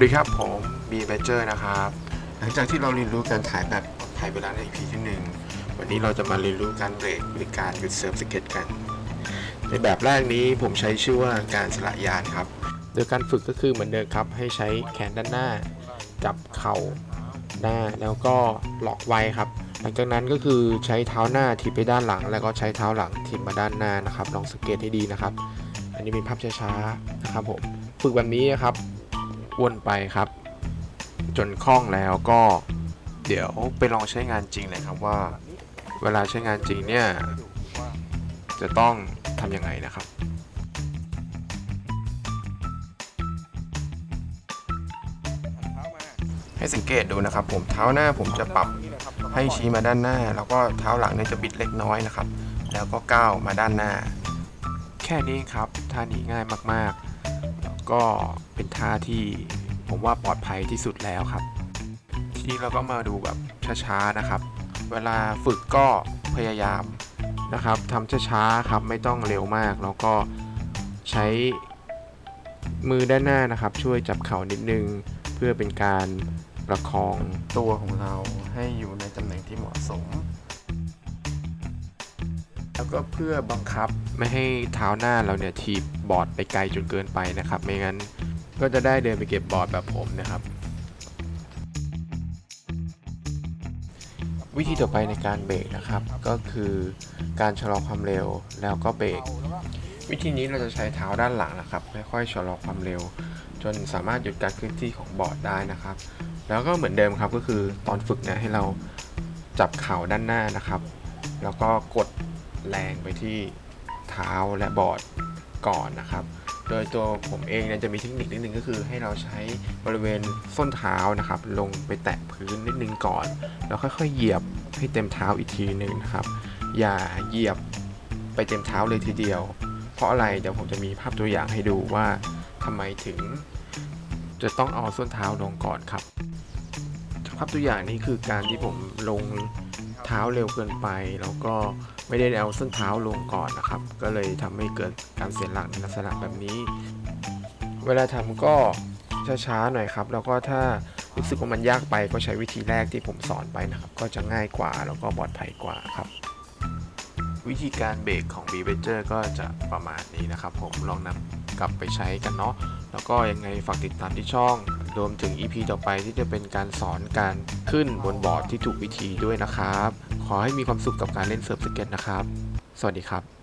สวัสดีครับผมบีเบเจอร์นะครับ หลังจากที่เราเรียนรู้การถ่ายแบบถ่ายไปแล้วใน EP ที่หนึ่งวันนี้เราจะมาเรียนรู้การเบรกหรือการหยุดเซิร์ฟสเก็ตกัน ในแบบแรกนี้ผมใช้ชื่อว่าการสละยานครับ โดยการฝึกก็คือเหมือนเดิมครับ ให้ใช้แขนด้านหน้า จับเข่าหน้าแล้วก็หลอกไว้ครับ หลังจากนั้นก็คือใช้เท้าหน้าถีบไปด้านหลัง แล้วก็ใช้เท้าหลังถีบมาด้านหน้านะครับลองสังเกตให้ดีนะครับ อันนี้เป็นภาพช้าๆนะครับผมฝึกแบบนี้นะครับ วนไปครับ จนคล่องแล้วก็เดี๋ยวไปลองใช้งานจริงเลยครับว่า เวลาใช้งานจริงเนี่ย จะต้องทำยังไงนะครับให้สังเกตดูนะครับ ผมเท้าหน้าผมจะปรับให้ชี้มาด้านหน้า แล้วก็เท้าหลังเนี่ยจะบิดเล็กน้อยนะครับ แล้วก็ก้าวมาด้านหน้า แค่นี้ครับท่านี้ง่ายมากๆแล้ว ก็เป็นท่าที่ผมว่าปลอดภัยที่สุดแล้วครับ ทีนี้เราก็มาดูแบบช้าๆนะครับ เวลาฝึกก็พยายามนะครับทำช้าๆครับไม่ต้องเร็วมาก แล้วก็ใช้มือด้านหน้านะครับ ช่วยจับเข่านิดนึง เพื่อเป็นการประคองตัวของเราให้อยู่ในตำแหน่งที่เหมาะสม แล้วก็เพื่อบังคับไม่ให้เท้าหน้าเราเนี่ยถีบบอร์ดไปไกลจนเกินไปนะครับ ไม่งั้นก็จะได้เดินไปเก็บบอร์ดแบบผมนะครับ วิธีต่อไปในการเบรกนะครับ ก็คือการชะลอความเร็วแล้วก็เบรกวิธีนี้เราจะใช้เท้าด้านหลังนะครับค่อยๆชะลอความเร็ว จนสามารถหยุดการเคลื่อนที่ของบอร์ดได้นะครับ แล้วก็เหมือนเดิมครับก็คือตอนฝึกเนี่ยให้เราจับเข่าด้านหน้านะครับ แล้วก็กด แรงไปที่เท้าและบอร์ดก่อนนะครับ โดยตัวผมเองเนี่ยจะมีเทคนิคนิดนึงก็คือ ให้เราใช้บริเวณส้นเท้านะครับ ลงไปแตะพื้นนิดนึงก่อน แล้วค่อยๆเหยียบให้เต็มเท้าอีกทีหนึ่งนะครับ อย่าเหยียบไปเต็มเท้าเลยทีเดียว เพราะอะไรเดี๋ยวผมจะมีภาพตัวอย่างให้ดูว่าทำไมถึง จะต้องเอาส้นเท้าลงก่อนครับ ภาพตัวอย่างนี้คือการที่ผมลง เท้าเร็วเกินไป แล้วก็ไม่ได้เอาส้นเท้าลงก่อนนะครับ ก็เลยทำให้เกิดการเสียหลักในลักษณะแบบนี้ เวลาทำก็ช้าๆหน่อยครับ แล้วก็ถ้ารู้สึกว่ามันยากไปก็ใช้วิธีแรกที่ผมสอนไปนะครับ ก็จะง่ายกว่าแล้วก็ปลอดภัยกว่าครับ วิธีการเบรกของ b ีเบเจอร์ก็จะประมาณนี้นะครับ ผมลองนำกลับไปใช้กันเนาะ แล้วก็ยังไงฝากติดตามที่ช่อง รวมถึง EP ต่อไปที่จะเป็นการสอนการขึ้นบนบอร์ดที่ถูกวิธีด้วยนะครับ ขอให้มีความสุขกับการเล่นเซิร์ฟสเก็ตนะครับ สวัสดีครับ